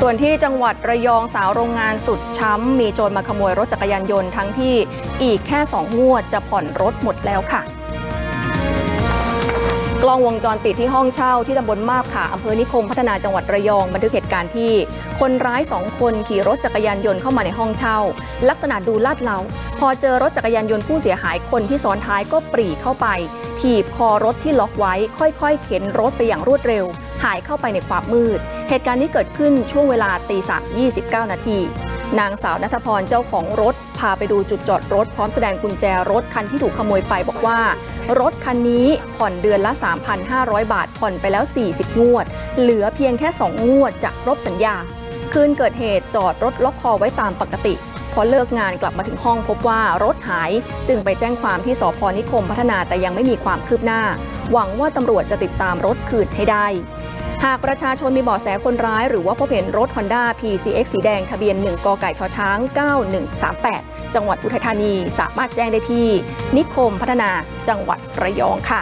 ส่วนที่จังหวัดระยองสาวโรงงานสุดช้ำ มีโจรมาขโมยรถจักรยานยนต์ทั้งที่อีกแค่สองงวดจะผ่อนรถหมดแล้วค่ะ กล้องวงจรปิดที่ห้องเช่าที่ตำบลมาบค่ะอำเภอนิคมพัฒนาจังหวัดระยอง บันทึกเหตุการณ์ที่ คนร้ายสองคนขี่รถจักรยานยนต์เข้ามาในห้องเช่า ลักษณะดูลาดเลาพอเจอรถจักรยานยนต์ผู้เสียหายคนที่ซ้อนท้ายก็ปรีเข้าไป ถีบคอรถที่ล็อกไว้ ค่อยๆ เข็นรถไปอย่างรวดเร็ว หายเข้าไปในความมืด เหตุการณ์นี้เกิดขึ้นช่วงเวลาตีสามยี่สิบเก้านาทีนางสาวนัทพรเจ้าของรถ พาไปดูจุดจอดรถพร้อมแสดงกุญแจรถคันที่ถูกขโมยไปบอกว่า รถคันนี้ผ่อนเดือนละ 3,500 บาท ผ่อนไปแล้ว 40 งวด เหลือเพียงแค่ 2 งวดจากครบสัญญา คืนเกิดเหตุจอดรถล็อกคอไว้ตามปกติ พอเลิกงานกลับมาถึงห้องพบว่ารถหาย จึงไปแจ้งความที่สพนิคมพัฒนาแต่ยังไม่มีความคืบหน้า หวังว่าตำรวจจะติดตามรถคืนให้ได้ หากประชาชนมีเบาะแสคนร้าย หรือว่าพบเห็นรถ Honda PCX สีแดงทะเบียน 1 กไก่ชช้าง 9138 จังหวัดอุทัยธานี สามารถแจ้งได้ที่ นิคมพัฒนาจังหวัดระยองค่ะ